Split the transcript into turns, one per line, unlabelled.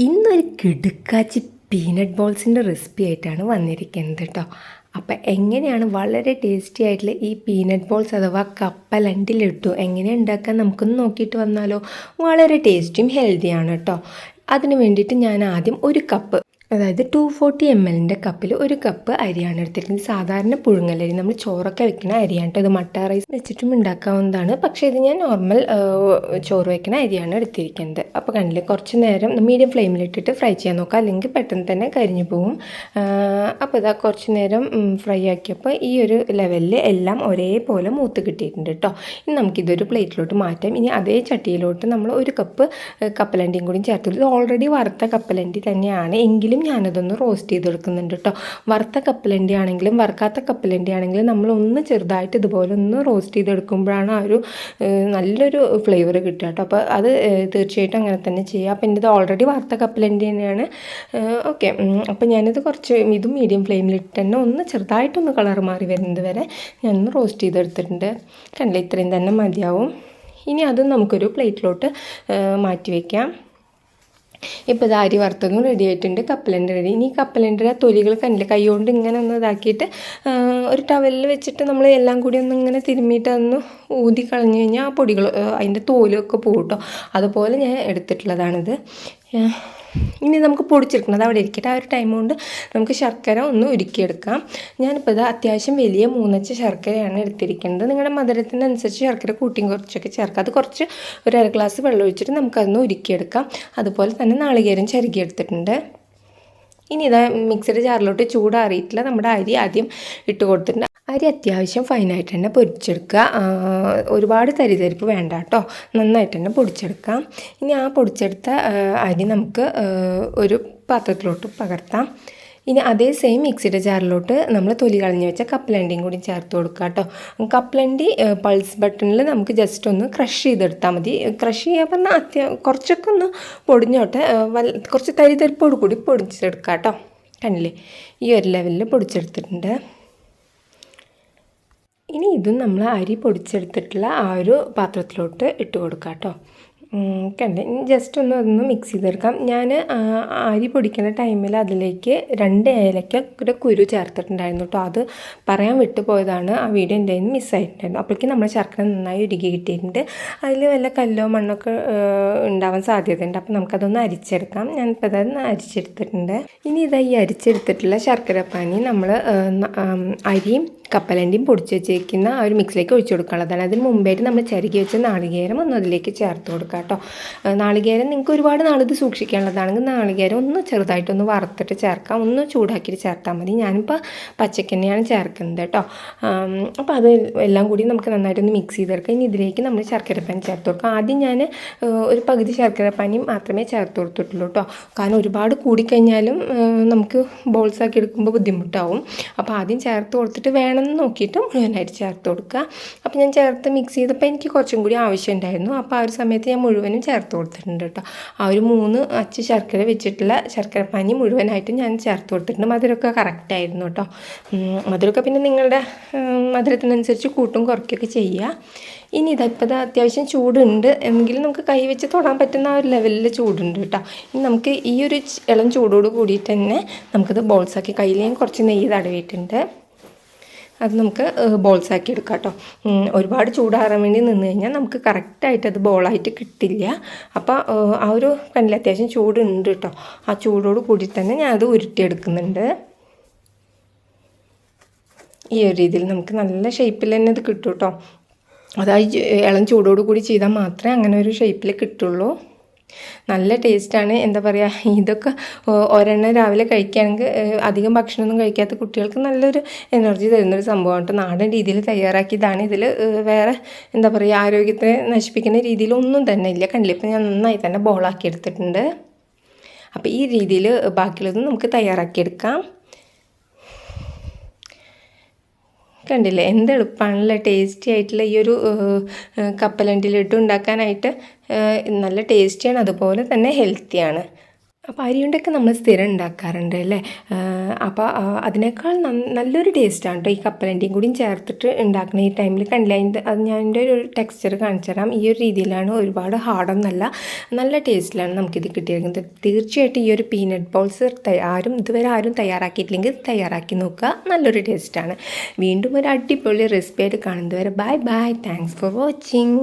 ഇന്നൊരു കിടുക്കാച്ചി peanut ബോൾസിന്റെ recipe ആയിട്ടാണ് വന്നിരിക്കുന്നത് കേട്ടോ അപ്പം എങ്ങനെയാണ് വളരെ ടേസ്റ്റി ആയിട്ടുള്ള ഈ പീനട്ട് ബോൾസ് അഥവാ കപ്പലണ്ടി ലഡു എങ്ങനെ ഉണ്ടാക്കാൻ നമുക്കൊന്ന് നോക്കിയിട്ട് വന്നാലോ? വളരെ ടേസ്റ്റിയും ഹെൽത്തിയാണ് കേട്ടോ അതിന് വേണ്ടിയിട്ട് ഞാൻ ആദ്യം ഒരു കപ്പ് അതായത് ടു ഫോർട്ടി എം എല്ലിന്റെ കപ്പിൽ ഒരു കപ്പ് അരിയാണ് എടുത്തിരിക്കുന്നത്. സാധാരണ പുഴുങ്ങലരി. നമ്മൾ ചോറൊക്കെ വെക്കുന്ന അരിയാണ് ഇത്. മട്ട റൈസ് വെച്ചിട്ടും ഉണ്ടാക്കാവുന്നതാണ്. പക്ഷേ ഇത് ഞാൻ നോർമൽ ചോറ് വെക്കുന്ന അരിയാണ് എടുത്തിരിക്കുന്നത്. അപ്പോൾ കണ്ടില്ലേ കുറച്ച് നേരം മീഡിയം ഫ്ലെയിമിലിട്ടിട്ട് ഫ്രൈ ചെയ്യാൻ നോക്കുക അല്ലെങ്കിൽ പെട്ടെന്ന് തന്നെ കരിഞ്ഞു പോകും അപ്പോൾ ഇതാ കുറച്ച് നേരം ഫ്രൈ ആക്കിയപ്പോൾ ഈ ഒരു ലെവലിൽ എല്ലാം ഒരേപോലെ മൂത്ത് കിട്ടിയിട്ടുണ്ട് കേട്ടോ ഇനി നമുക്കിതൊരു പ്ലേറ്റിലോട്ട് മാറ്റാം. ഇനി അതേ ചട്ടിയിലോട്ട് നമ്മൾ ഒരു കപ്പ് കപ്പലണ്ടിയും കൂടി ചേർത്തു ഇത് ഓൾറെഡി വറുത്ത കപ്പലണ്ടി തന്നെയാണ്. എങ്കിലും ഞാനതൊന്ന് റോസ്റ്റ് ചെയ്തെടുക്കുന്നുണ്ട് കേട്ടോ വറുത്ത കപ്പലണ്ടി ആണെങ്കിലും വറുക്കാത്ത കപ്പലണ്ടി ആണെങ്കിലും നമ്മൾ ഒന്ന് ചെറുതായിട്ട് ഇതുപോലെ ഒന്ന് റോസ്റ്റ് ചെയ്തെടുക്കുമ്പോഴാണ് ആ ഒരു നല്ലൊരു ഫ്ലേവർ കിട്ടുക കേട്ടോ അപ്പോൾ അത് തീർച്ചയായിട്ടും അങ്ങനെ തന്നെ ചെയ്യുക അപ്പോൾ എന്റെ ഇത് ഓൾറെഡി വറുത്ത കപ്പലണ്ടി തന്നെയാണ്. ഓക്കെ. അപ്പോൾ ഞാനിത് കുറച്ച് ഇതും മീഡിയം ഫ്ലെയിമിലിട്ട് തന്നെ ഒന്ന് ചെറുതായിട്ടൊന്ന് കളർ മാറി വരുന്നത് വരെ ഞാനൊന്ന് റോസ്റ്റ് ചെയ്തെടുത്തിട്ടുണ്ട്. കണ്ടില്ല? ഇത്രയും തന്നെ മതിയാവും. ഇനി അതും നമുക്കൊരു പ്ലേറ്റിലോട്ട് മാറ്റി വയ്ക്കാം ഇപ്പോൾ ഇത് അരി വറുത്തതും റെഡി ആയിട്ടുണ്ട് കപ്പലണ്ടി റെഡി ഇനി കപ്പലണ്ടിയുടെ തൊലികൾ കണ്ടില്ല? കൈ കൊണ്ട് ഇങ്ങനെ ഒന്ന് ഇതാക്കിയിട്ട് ഒരു ടവലിൽ വെച്ചിട്ട് നമ്മൾ എല്ലാം കൂടി ഒന്ന് ഇങ്ങനെ തിരുമ്മിയിട്ട് ഒന്ന് ഊതി കളഞ്ഞു കഴിഞ്ഞാൽ ആ പൊടികൾ അതിന്റെ തോലൊക്കെ പോകും കേട്ടോ അതുപോലെ ഞാൻ എടുത്തിട്ടുള്ളതാണിത്. ഇനി നമുക്ക് പൊടിച്ചെടുക്കണം അവിടെ ഇരിക്കട്ടെ. ആ ഒരു ടൈം കൊണ്ട് നമുക്ക് ശർക്കര ഒന്ന് ഉരുക്കിയെടുക്കാം. ഞാനിപ്പോൾ ഇത് അത്യാവശ്യം വലിയ മൂന്നച്ച ശർക്കരയാണ് എടുത്തിരിക്കുന്നത്. നിങ്ങളുടെ മധുരത്തിനനുസരിച്ച് ശർക്കര കൂട്ടിയും കുറച്ചൊക്കെ ചേർക്കാം. അത് കുറച്ച് ഒരു അര ഗ്ലാസ് വെള്ളം ഒഴിച്ചിട്ട് നമുക്കതൊന്ന് ഉരുക്കിയെടുക്കാം. അതുപോലെ തന്നെ നാളികേരം ചരുകിയെടുത്തിട്ടുണ്ട്. ഇനി ഇതാ മിക്സിയുടെ ജാറിലോട്ട് ചൂടാറിയിട്ടില്ല നമ്മുടെ അരി ആദ്യം ഇട്ട് കൊടുത്തിട്ടുണ്ട്. അരി അത്യാവശ്യം ഫൈനായിട്ട് തന്നെ പൊരിച്ചെടുക്കുക ഒരുപാട് തരിതരിപ്പ് വേണ്ട കേട്ടോ നന്നായിട്ട് തന്നെ പൊടിച്ചെടുക്കാം. ഇനി ആ പൊടിച്ചെടുത്ത അരി നമുക്ക് ഒരു പാത്രത്തിലോട്ട് പകർത്താം. ഇനി അതേ സെയിം മിക്സിയുടെ ജാറിലോട്ട് നമ്മൾ തൊലി കളഞ്ഞ് വെച്ച കപ്പലണ്ടിയും കൂടി ചേർത്ത് കൊടുക്കുക കേട്ടോ കപ്പലണ്ടി പൾസ് ബട്ടണിൽ നമുക്ക് ജസ്റ്റ് ഒന്ന് ക്രഷ് ചെയ്തെടുത്താൽ മതി. ക്രഷ് ചെയ്യാൻ പറഞ്ഞാൽ അത്യാ കുറച്ചൊക്കെ ഒന്ന് പൊടിഞ്ഞോട്ടെ. വല്ല കുറച്ച് തരിതരിപ്പോട് കൂടി പൊടിച്ചെടുക്കാം കേട്ടോ കണ്ടില്ലേ? ഈ ഒരു ലെവലിൽ പൊടിച്ചെടുത്തിട്ടുണ്ട്. ഇനി ഇതും നമ്മൾ അരി പൊടിച്ചെടുത്തിട്ടുള്ള ആ ഒരു പാത്രത്തിലോട്ട് ഇട്ട് കൊടുക്കാം കേട്ടോ കണ്ടേ. ജസ്റ്റ് ഒന്ന് അതൊന്ന് മിക്സ് ചെയ്തെടുക്കാം. ഞാൻ അരി പൊടിക്കുന്ന ടൈമിൽ അതിലേക്ക് രണ്ട് ഏലക്കയുടെ കുരു ചേർത്തിട്ടുണ്ടായിരുന്നു കേട്ടോ അത് പറയാൻ വിട്ടുപോയതാണ് ആ വീഡിയോ എന്റെ കയ്യിൽ നിന്ന് മിസ്സായിട്ടുണ്ടായിരുന്നു അപ്പോഴേക്കും നമ്മൾ ശർക്കര നന്നായി ഉരുകി കിട്ടിയിട്ടുണ്ട്. അതിൽ വല്ല കല്ലോ മണ്ണൊക്കെ ഉണ്ടാവാൻ സാധ്യതയുണ്ട്. അപ്പോൾ നമുക്കതൊന്ന് അരിച്ചെടുക്കാം. ഞാനിപ്പോൾ അതൊന്ന് അരിച്ചെടുത്തിട്ടുണ്ട്. ഇനി ഇതാ ഈ അരിച്ചെടുത്തിട്ടുള്ള ശർക്കര പാനി നമ്മൾ അരിയും കപ്പലണ്ടിയും പൊടിച്ച് വെച്ചേക്കുന്ന ആ ഒരു മിക്സിലേക്ക് ഒഴിച്ചു കൊടുക്കാനുള്ളതാണ്. അതിന് മുമ്പായിട്ട് നമ്മൾ ചരുകി വെച്ച നാളികേരം ഒന്ന് അതിലേക്ക് ചേർത്ത് കൊടുക്കുക കേട്ടോ. നാളികേരം നിങ്ങൾക്ക് ഒരുപാട് നാളിത് സൂക്ഷിക്കാനുള്ളതാണെങ്കിൽ നാളികേരം ഒന്ന് ചെറുതായിട്ടൊന്ന് വറുത്തിട്ട് ചേർക്കാം. ഒന്ന് ചൂടാക്കിയിട്ട് ചേർത്താൽ മതി. ഞാനിപ്പോൾ തന്നെയാണ് ചേർക്കുന്നത് കേട്ടോ. അപ്പോൾ അത് എല്ലാം കൂടി നമുക്ക് നന്നായിട്ടൊന്ന് മിക്സ് ചെയ്തെടുക്കാം. ഇനി ഇതിലേക്ക് നമ്മൾ ശർക്കരപ്പാനി ചേർത്ത് കൊടുക്കാം. ആദ്യം ഞാൻ ഒരു പകുതി ശർക്കരപ്പാനി മാത്രമേ ചേർത്ത് കൊടുത്തിട്ടുള്ളൂ കേട്ടോ. കാരണം ഒരുപാട് കൂടിക്കഴിഞ്ഞാലും നമുക്ക് ബോൾസ് ആക്കി എടുക്കുമ്പോൾ ബുദ്ധിമുട്ടാവും. അപ്പോൾ ആദ്യം ചേർത്ത് കൊടുത്തിട്ട് വേണമെന്ന് നോക്കിയിട്ട് മുഴുവനായിട്ട് ചേർത്ത് കൊടുക്കുക. അപ്പോൾ ഞാൻ ചേർത്ത് മിക്സ് ചെയ്തപ്പോൾ എനിക്ക് കുറച്ചും കൂടി ആവശ്യമുണ്ടായിരുന്നു അപ്പോൾ ആ ഒരു സമയത്ത് ഞാൻ മുഴുവനും ചേർത്ത് കൊടുത്തിട്ടുണ്ട് കേട്ടോ. ആ ഒരു മൂന്ന് അച്ച് ശർക്കര വെച്ചിട്ടുള്ള ശർക്കര ശർക്കരപ്പാനി മുഴുവനായിട്ട് ഞാൻ ചേർത്ത് കൊടുത്തിട്ടുണ്ട്. മധുരമൊക്കെ കറക്റ്റായിരുന്നു കേട്ടോ. മധുരമൊക്കെ പിന്നെ നിങ്ങളുടെ മധുരത്തിനനുസരിച്ച് കൂട്ടും കുറയ്ക്കുകയൊക്കെ ചെയ്യുക. ഇനി ഇതാ ഇപ്പോൾ അത്യാവശ്യം ചൂടുണ്ട്. എങ്കിലും നമുക്ക് കൈ വെച്ച് തൊടാൻ പറ്റുന്ന ആ ഒരു ലെവലിൽ ചൂടുണ്ട് കേട്ടോ. ഇനി നമുക്ക് ഈ ഒരു ഇളം ചൂടോട് കൂടിയിട്ട് തന്നെ നമുക്കിത് ബോൾസാക്കി കയ്യിൽ ഞാൻ കുറച്ച് നെയ്യ് തടവിയിട്ടുണ്ട്. അത് നമുക്ക് ബോൾസ് ആക്കി എടുക്കാം കേട്ടോ. ഒരുപാട് ചൂടാറാൻ വേണ്ടി നിന്ന് കഴിഞ്ഞാൽ നമുക്ക് കറക്റ്റായിട്ട് അത് ബോളായിട്ട് കിട്ടില്ല. അപ്പോൾ ആ ഒരു കണ്ണിൽ അത്യാവശ്യം ചൂടുണ്ട് കേട്ടോ. ആ ചൂടോട് കൂടി തന്നെ ഞാൻ അത് ഉരുട്ടിയെടുക്കുന്നുണ്ട്. ഈ ഒരു രീതിയിൽ നമുക്ക് നല്ല ഷേപ്പിൽ തന്നെ അത് കിട്ടും കേട്ടോ. അതായത് ഇളം ചൂടോട് കൂടി ചെയ്താൽ മാത്രമേ അങ്ങനെ ഒരു ഷേപ്പിൽ കിട്ടുള്ളൂ. നല്ല ടേസ്റ്റാണ്. എന്താ പറയുക ഇതൊക്കെ ഒരെണ്ണം രാവിലെ കഴിക്കുകയാണെങ്കിൽ അധികം ഭക്ഷണമൊന്നും കഴിക്കാത്ത കുട്ടികൾക്ക് നല്ലൊരു എനർജി തരുന്നൊരു സംഭവമാണ് കേട്ടോ നാടൻ രീതിയിൽ തയ്യാറാക്കിയതാണ്. ഇതിൽ വേറെ എന്താ പറയുക ആരോഗ്യത്തെ നശിപ്പിക്കുന്ന രീതിയിലൊന്നും തന്നെ ഇല്ല. കണ്ടില്ല? ഇപ്പം ഞാൻ നന്നായി തന്നെ ബോളാക്കി എടുത്തിട്ടുണ്ട്. അപ്പോൾ ഈ രീതിയിൽ ബാക്കിയുള്ളതും നമുക്ക് തയ്യാറാക്കിയെടുക്കാം. കണ്ടില്ലേ? എന്ത് എളുപ്പമാണല്ലേ ടേസ്റ്റി ആയിട്ടുള്ള ഈ ഒരു കപ്പലണ്ടി ലഡു ഉണ്ടാക്കാനായിട്ട് നല്ല ടേസ്റ്റിയാണ് അതുപോലെ തന്നെ ഹെൽത്തിയാണ് അപ്പോൾ അരിയുണ്ടൊക്കെ നമ്മൾ സ്ഥിരം ഉണ്ടാക്കാറുണ്ട് അല്ലേ? അപ്പോൾ അതിനേക്കാൾ നല്ല നല്ലൊരു ടേസ്റ്റാണ് കേട്ടോ ഈ കപ്പലണ്ടിയും കൂടിയും ചേർത്തിട്ട് ഉണ്ടാക്കുന്ന ഈ ടൈമിൽ കണ്ടില്ല? അതിന്റെ അത് ഞാൻ എന്റെ ഒരു ടെക്സ്ചർ കാണിച്ചു തരാം. ഈ ഒരു രീതിയിലാണ് ഒരുപാട് ഹാർഡൊന്നല്ല നല്ല ടേസ്റ്റിലാണ് നമുക്കിത് കിട്ടിയിരിക്കുന്നത്. തീർച്ചയായിട്ടും ഈ ഒരു പീനട്ട് ബോൾസ് ആരും ഇതുവരെ ആരും തയ്യാറാക്കിയിട്ടില്ലെങ്കിൽ തയ്യാറാക്കി നോക്കുക. നല്ലൊരു ടേസ്റ്റാണ് വീണ്ടും ഒരു അടിപൊളി റെസിപ്പി ആയിട്ട് കാണുന്നത് വരെ bye bye thanks for watching